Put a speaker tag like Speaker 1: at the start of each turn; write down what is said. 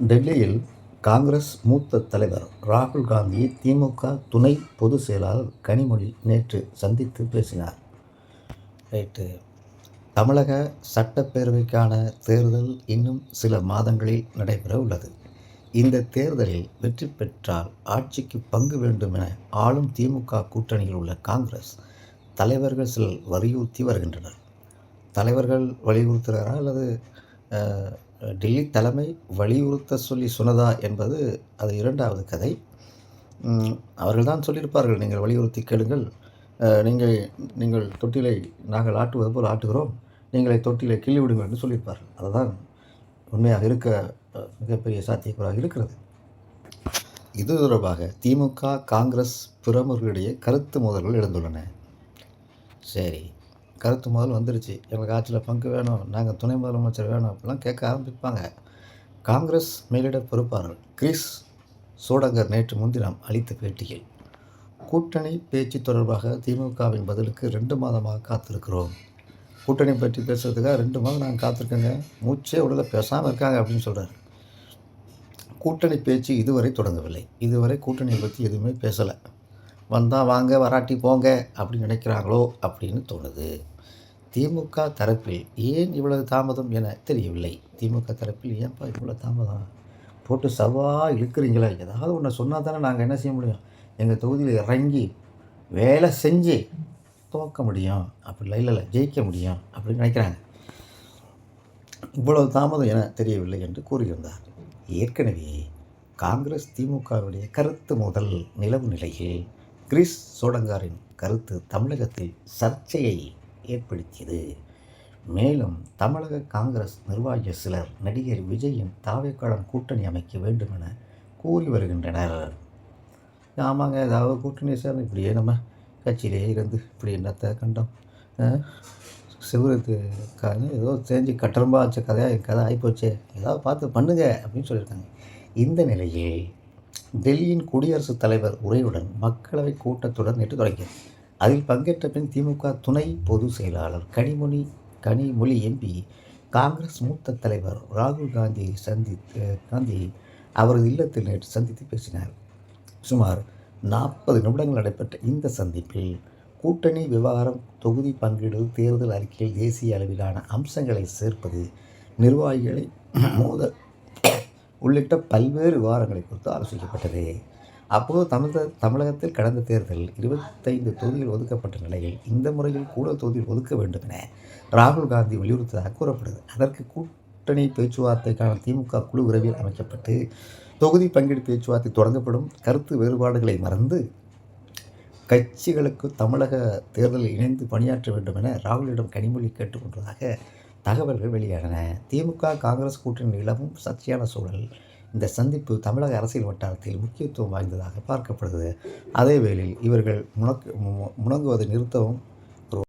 Speaker 1: டெல்லியில் காங்கிரஸ் மூத்த தலைவர் ராகுல் காந்தியை திமுக துணை பொதுச் செயலாளர் கனிமொழி நேற்று சந்தித்து பேசினார். ரைட்டு தமிழக சட்டப்பேரவைக்கான தேர்தல் இன்னும் சில மாதங்களில் நடைபெற உள்ளது. இந்த தேர்தலில் வெற்றி பெற்றால் ஆட்சிக்கு பங்கு வேண்டும் என ஆளும் திமுக கூட்டணியில் உள்ள காங்கிரஸ் தலைவர்கள் சிலர் வலியுறுத்தி வருகின்றனர். தலைவர்கள் வலியுறுத்துகிறாரா அல்லது டெல்லி தலைமை வலியுறுத்த சொல்லி சொன்னதா என்பது அது இரண்டாவது கதை. அவர்கள் தான் சொல்லியிருப்பார்கள் நீங்கள் வலியுறுத்தி கேளுங்கள். நீங்கள் நீங்கள் தொட்டிலை நாங்கள் ஆட்டுவது போல் ஆட்டுகிறோம். நீங்களை தொட்டிலை கிள்ளி விடுங்கள் என்று சொல்லியிருப்பார்கள். அதுதான் உண்மையாக இருக்க மிகப்பெரிய சாத்தியக்கூறாக இருக்கிறது. இது தொடர்பாக திமுக காங்கிரஸ் பிரமுகர்களிடையே கருத்து மோதல்கள் எழுந்துள்ளன. சரி. கருத்து முதல் வந்துருச்சு. எங்களுக்கு ஆட்சியில் பங்கு வேணும் நாங்கள் துணை முதலமைச்சர் வேணும் அப்படிலாம் கேட்க ஆரம்பிப்பாங்க. காங்கிரஸ் மேலிட பொறுப்பாளர் கிறிஸ் சோடங்கர் நேற்று முன்தினம் அளித்த பேட்டியில் கூட்டணி பேச்சு தொடர்பாக திமுகவின் பதிலுக்கு ரெண்டு மாதமாக காத்திருக்கிறோம். கூட்டணி பற்றி பேசுறதுக்காக ரெண்டு மாதம் நாங்கள் காத்திருக்கோங்க. மூச்சே உடல பேசாமல் இருக்காங்க அப்படின்னு சொல்கிறார் கூட்டணி பேச்சு இதுவரை தொடங்கவில்லை. இதுவரை கூட்டணியை பற்றி எதுவுமே பேசலை. வந்தால் வாங்க வராட்டி போங்க அப்படின்னு நினைக்கிறாங்களோ அப்படின்னு தோணுது. திமுக தரப்பில் ஏன் இவ்வளவு தாமதம் என தெரியவில்லை. திமுக தரப்பில் ஏன்ப்பா இவ்வளோ தாமதம்? போட்டு சவா இழுக்கிறீங்களா. ஏதாவது ஒன்று சொன்னால் தானே நாங்கள் என்ன செய்ய முடியும்? எங்கள் தொகுதியில் இறங்கி வேலை செஞ்சு தோக்க முடியும். அப்படி இல்லை இல்லை ஜெயிக்க முடியும் அப்படின்னு நினைக்கிறாங்க. இவ்வளவு தாமதம் என தெரியவில்லை என்று கூறியிருந்தார். ஏற்கனவே காங்கிரஸ் திமுகவுடைய கருத்து முதல் நிலவு நிலையில் கிறிஸ் சோடங்காரின் கருத்து தமிழகத்தில் சர்ச்சையை ஏற்படுத்தியது. மேலும் தமிழக காங்கிரஸ் நிர்வாகி சிலர் நடிகர் விஜயின் தாவேக்காளன் கூட்டணி அமைக்க வேண்டும் என கூறி வருகின்றனர். ஆமாங்க ஏதாவது கூட்டணி சார் இப்படியே நம்ம கட்சியிலே இருந்து இப்படி என்னத்தை கண்டோம்? சிவருக்கு ஏதோ தெரிஞ்சு கட்டரம்பா வச்ச கதையாக கதை ஆகிப்போச்சே ஏதாவது பார்த்து பண்ணுங்க அப்படின்னு சொல்லியிருக்காங்க. இந்த நிலையில் டெல்லியின் குடியரசுத் தலைவர் உரையுடன் மக்களவை கூட்டத்துடன் நேற்று தொடங்கியது. அதில் பங்கேற்ற பின் திமுக துணை பொதுச் செயலாளர் கனிமொழி கனிமொழி எம்பி காங்கிரஸ் மூத்த தலைவர் ராகுல் காந்தியை சந்தித்து காந்தி அவரது இல்லத்தில் நேற்று சந்தித்து பேசினார். சுமார் நாற்பது நிமிடங்கள் நடைபெற்ற இந்த சந்திப்பில் கூட்டணி விவகாரம் தொகுதி பங்கீடு தேர்தல் அறிக்கையில் தேசிய அளவிலான அம்சங்களை சேர்ப்பது நிர்வாகிகளை மோதல் உள்ளிட்ட பல்வேறு விவகாரங்களை குறித்து ஆலோசிக்கப்பட்டது அப்போது தமிழக தமிழகத்தில் கடந்த தேர்தலில் இருபத்தைந்து தொகுதிகள் ஒதுக்கப்பட்ட நிலையில் இந்த முறையில் கூட தொகுதியில் ஒதுக்க வேண்டும் என ராகுல் காந்தி வலியுறுத்ததாக கூறப்படுது. அதற்கு கூட்டணி பேச்சுவார்த்தைக்கான திமுக குழு விரைவில் அமைக்கப்பட்டு தொகுதி பங்கீடு பேச்சுவார்த்தை தொடங்கப்படும். கருத்து வேறுபாடுகளை மறந்து கட்சிகளுக்கு தமிழக தேர்தலில் இணைந்து பணியாற்ற வேண்டும் என ராகுலிடம் கனிமொழி கேட்டுக்கொண்டதாக தகவல்கள் வெளியாகின. திமுக காங்கிரஸ் கூட்டணி நிலவும் சர்ச்சையான சூழல். இந்த சந்திப்பு தமிழக அரசியல் வட்டாரத்தில் முக்கியத்துவம் வாய்ந்ததாக பார்க்கப்படுகிறது. அதே வேளையில் இவர்கள் முழக்கு முணங்குவதை நிறுத்தவும்